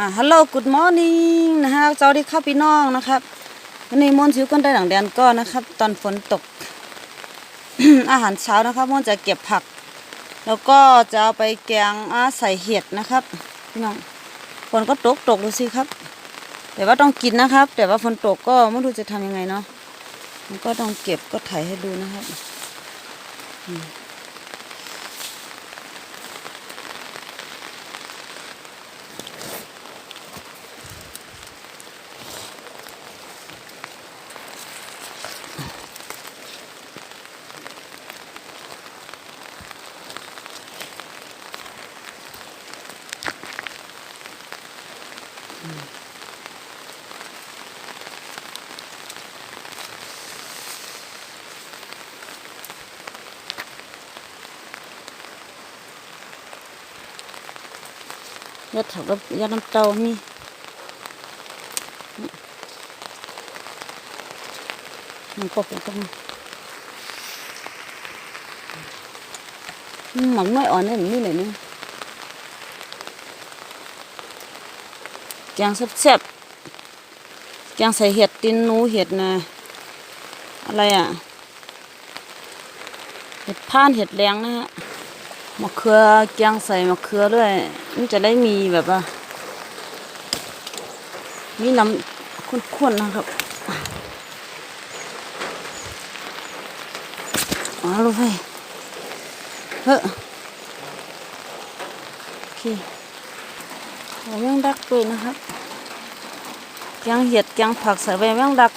อ่าฮัลโหลกูดมอร์นิ่งนะครับสวัสดีครับพี่น้องนะครับวันนี้มวนชิวกันได้หลังแดนก็นนะครับ ตอนฝนตก อาหารเช้านะครับมวนจะเก็บผัก แล้วก็จะเอาไปแกงอาใส่เห็ดนะครับพี่น้องฝนก็ตกตกดูสิครับ แต่ว่าต้องกินนะครับ แต่ว่าฝนตกก็ไม่รู้จะทำยังไงเนาะมันก็ต้องเก็บก็ถ่ายให้ดูนะครับ ดถักแล้วยอดน้ำเต้ามีมันก็เป็นต้นหมักน้อยอ่อนนี่นี่เลยนี่แกงแซ่บๆแกงใส่เห็ดตีนนูเห็ดนะอะไรอะ เห็ดพานเห็ดแรงนะฮะมะเขือแกงใส่มะเขือด้วย มันจะได้มีแบบว่า มีน้ำข้นๆนะครับอ๋อลูกไฟเฮ้อโอเคเราแมงดักด้วยนะครับแกงเห็ดแกงผักใส่ใบแมงดัก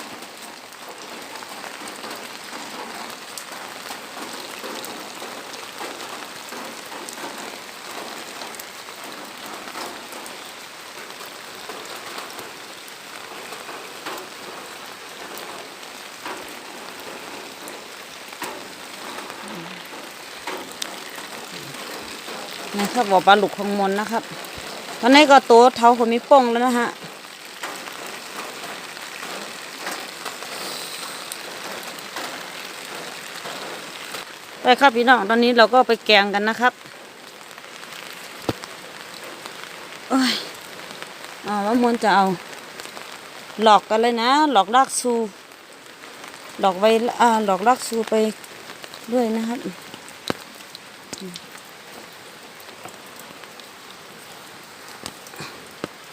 นะครับบ่อปลาหลุกของมนนะครับ ตอนนี้ก็โตเท้าคนมีป่องแล้วนะฮะไปครับพี่น้องตอนนี้เราก็ไปแกงกันนะครับโอ้ยอ่าว่ามนจะเอา หลอกกันเลยนะ หลอกลากซูหลอกไว้อ่าหลอกลากซูไปด้วยนะครับ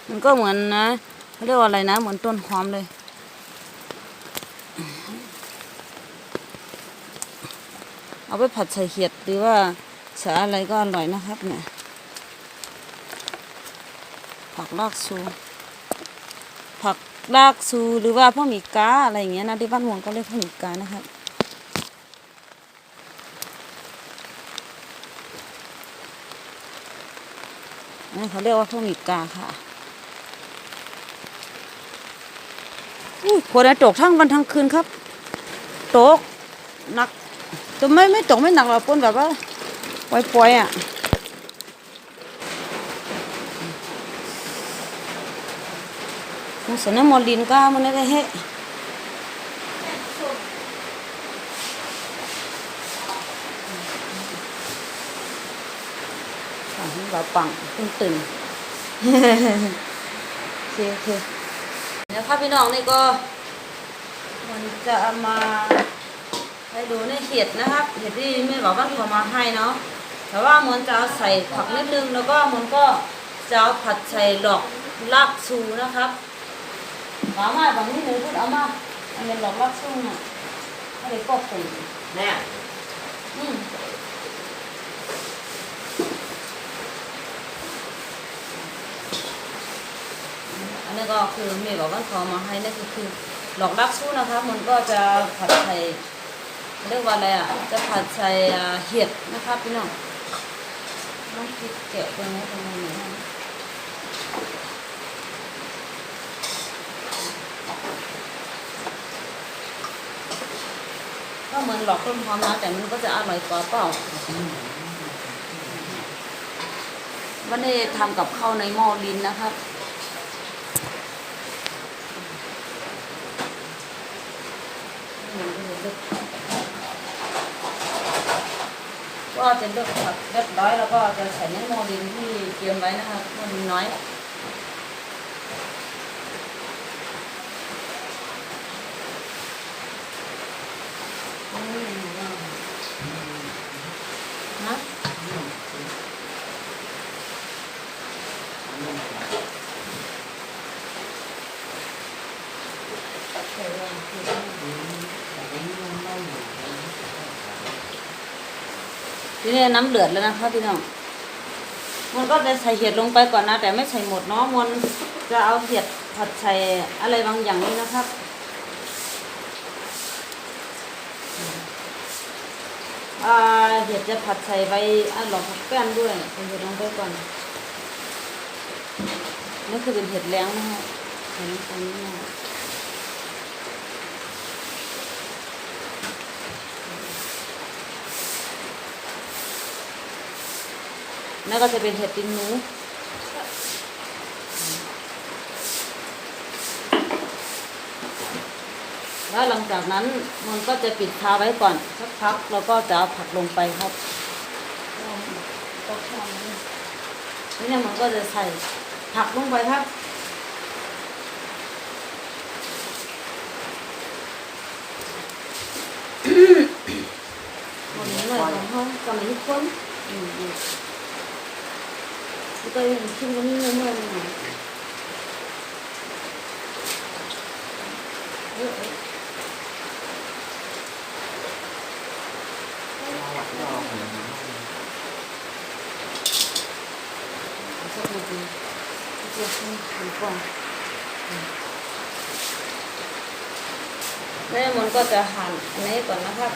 มันก็เหมือนนะเขาเรียกว่าอะไรนะ เหมือนต้นหอมเลย เอาไปผัดใส่เห็ดหรือว่าใส่อะไรก็อร่อยนะครับเนี่ยผักลากซูผักลากซูหรือว่าพ่อหมีกาอะไรอย่างเงี้ยนะที่บ้านหวงก็เรียกพ่อหมีกานะครับนี่เขาเรียกว่าพ่อหมีกาค่ะ อุ้ย ฝนตกทั้งวันทั้งคืนครับ ตกหนักแต่ไม่ไม่ตกไม่หนักหรอกฝนแบบว่าปล่อยๆอะมันสนมอลินก็มันได้เฮ้ฝังนี้เราปังตื่นตื่นโอเคโอเค เดี๋ยวค่ะพี่น้องนี่ก็ มันจะเอามาให้ดูในเห็ดนะครับเห็ดที่แม่บอกว่าเขามาให้เนาะแต่ว่ามันจะเอาใส่ผักนิดนึงแล้วก็มันก็จะเอาผัดใส่ดอกลากซูนะครับมามาบางนี้เลยพูดเอามาอันนี้ดอกลากซูน่ะอะไรก็คงแม่อืม นนี้ก็คือแม่บอกว่าขามาให้นั่นก็คือดอกลากซูนะครับมันก็จะผัดใส่เรียกว่าอะไรอะ จะผัดใส่เห็ดนะครับพี่น้องต้องคิดแกะตรงนี้ตรงนี้ก็เหมือนหลอกต้นหอมนะแต่มันก็จะอร่อยกว่าเปล่า วันนี้ทำกับข้าวในหม้อลินนะครับ ก็จะเลือกผักเรียบร้อยแล้วก็จะใส่เนหม้อดินที่เตรียมไว้นะคะโมดินน้อย ทีนี้น้ำเดือดแล้วนะคะพี่น้องมันก็จะใส่เห็ดลงไปก่อนนะ แต่ไม่ใส่หมดเนาะมันจะเอาเห็ดผัดใส่อะไรบางอย่างนี่นะครับเห็ดจะผัดใส่ใบอะหลอกผักแป้นด้วยใส่เห็ดลงไปก่อนนี่คือเป็นเห็ดแล้งนะฮะใส่ลงไปนิดหน่อ นั่นก็จะเป็นเห็ดตินหนูแล้วหลังจากนั้นมันก็จะปิดคาไว้ก่อนสักพักเราก็จะเอาผักลงไปครับนี่เนี่ยมันก็จะใส่ผักลงไปครับหมดนี้เลยของเขากำลังทุกคนอืมอืมแล้ว ก็ยังชิมกันนี่เมื่อเมื่อหน่อยเออเออเอาสักนาทีเดี๋ยวในมแล้วมันก็จะหั่นอันนี้ก่อนนะครับ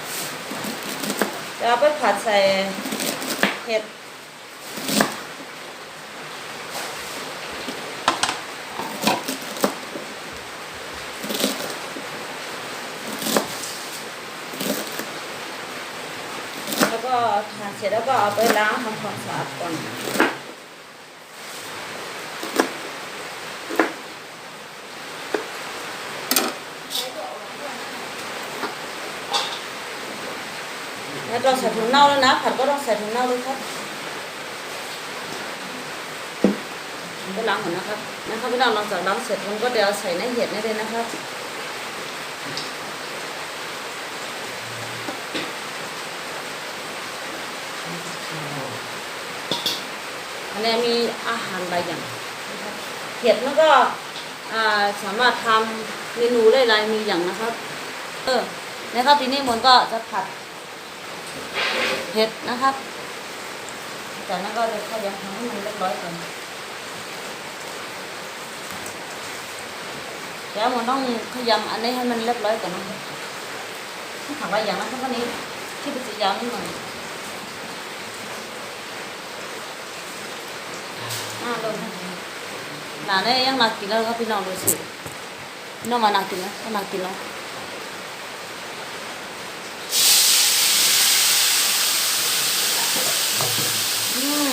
จะเอาไปผัดใส่เห็ด ก็ทานเสร็จแล้วก็เอาไปล้างทำความสะอาดก่อนแล้วเราใส่ถุงเน่าแล้วนะ ผัดก็ต้องใส่ถุงเน่าด้วยครับก็ล้างก่อนนะครับนะครับพี่น้องหลังจากล้างเสร็จมันก็เดี๋ยวใส่ในเห็ดนี่เลยนะครับ อันมีอาหารหลายอย่างเห็ดมันก็สามารถทำเมนูได้หลายมีอย่างนะครับ เออนะครับทีนี้มันก็จะผัดเห็ดนะครับจากนั้นก็จะขยำทำให้มันเรียบร้อยก่อนแล้วมันต้องขยำอันนี้ให้มันเรียบร้อยก่อนนะครับที่ถามว่าอย่างนะครับวันนี้ที่เป็นยาวนิดหน่อย อ่าลงหนาเนี่ยยังนากินแล้วครับพี่น้องดูสิน้องมานากินนะก็นากินแล้วอืม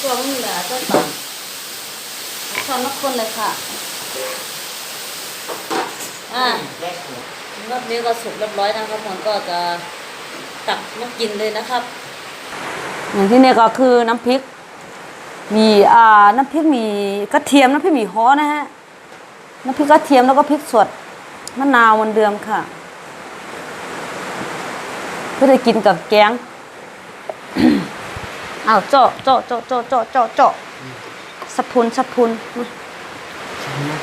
ตัวมันเหลือจะต่ำชอนนักคนเลยค่ะอ่ารอบนี้ก็สุกเรียบร้อยนะครับผมก็จะตักมากินเลยนะครับ อย่างที่นี่ก็คือน้ำพริก มีอ่าน้ำพริกมีกระเทียมน้ำพริกมีฮ้อนะฮะน้ำพริกกระเทียมแล้วก็พริกสดมะนาววันเดิมค่ะ เพื่อจะกินกับแกงอ้าวเจาะเจาะเจาะเจาะเจาะเจาะเจาะสะพุนสะพุนมา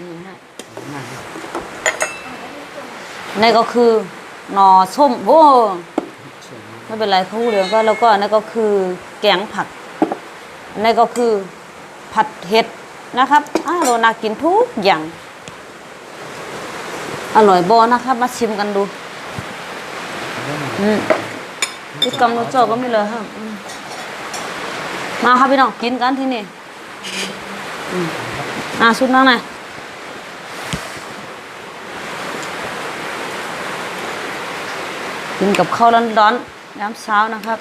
นี่ฮะนี่ก็คือหน่อส้มโอ้สวไม่เป็นไรเขาพูดเลยวก็แล้วก็นนั่นก็คือ แกงผักอันนี่ก็คือผัดเห็ดนะครับอ้าวเรนากินทุกอย่าง อร่อยบอนะครับ มาชิมกันดูอืมที่กำลังเจาะก็ไมีเลยครับมาครับพี่น้องกินกันที่นี่อ่าชุดน้องหน่อยกินกับข้าวร้อนๆยามเช้านะครับ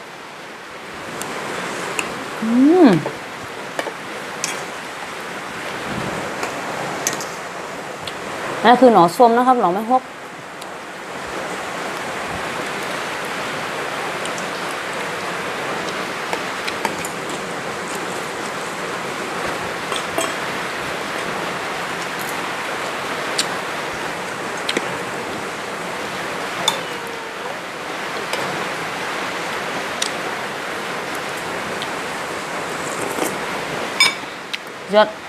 อืมนั่นคือหน่อส้มนะครับหนอไม่ฮก ย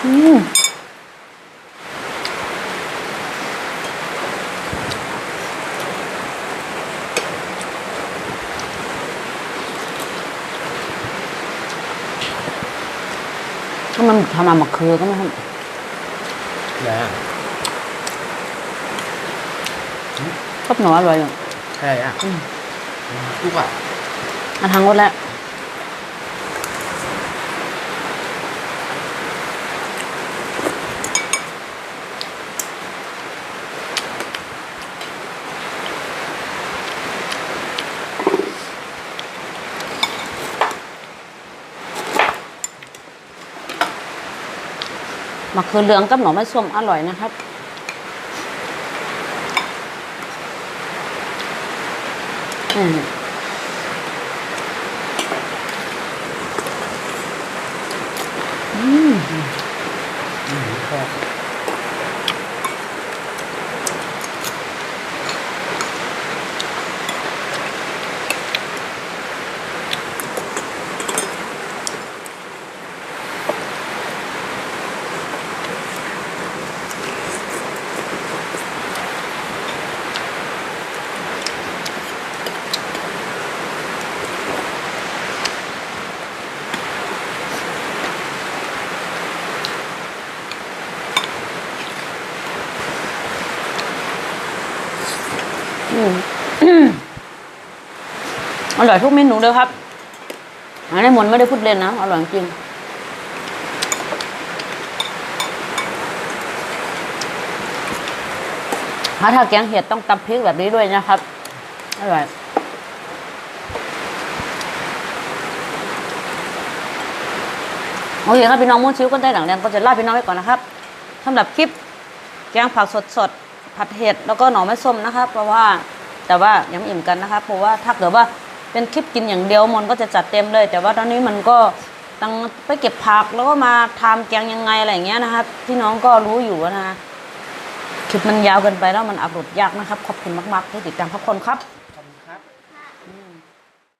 ก็มันทำมามาเขือก็ไม่ทำได้ชอบหนออร่อยอยู่ใช่อะทุกอะอันทางรถแล้ว มะเขือเหลืองกับหน่อไม้ส้มอร่อยนะครับ อืม อร่อยทุกเมนูเลยครับอันนี้มนไม่ได้พูดเล่นนะ อร่อยจริงถ้าถ้าแกงเห็ดต้องตำพริกแบบนี้ด้วยนะครับ อร่อยโอเคครับพี่น้องมุ่นชิวกันได้หลังแดงก็จะลาพี่น้องไว้ก่อนนะครับสำหรับคลิปแกงผักสดๆ ผัดเห็ดแล้วก็หน่อไม้ส้มนะครับ เพราะว่าแต่ว่ายังไม่อิ่มกันนะครับเพราะว่าถ้าเกิดว่าเป็นคลิปกินอย่างเดียวมนก็จะจัดเต็มเลย แต่ว่าตอนนี้มันก็ต้องไปเก็บผักแล้วก็มาทำแกงยังไงอะไรอย่างเงี้ยนะครับพี่น้องก็รู้อยู่นะคลิปมันยาวเกินไปแล้วมันอัปโหลดยากนะครับขอบคุณมากๆที่ติดตามทุกคนครับ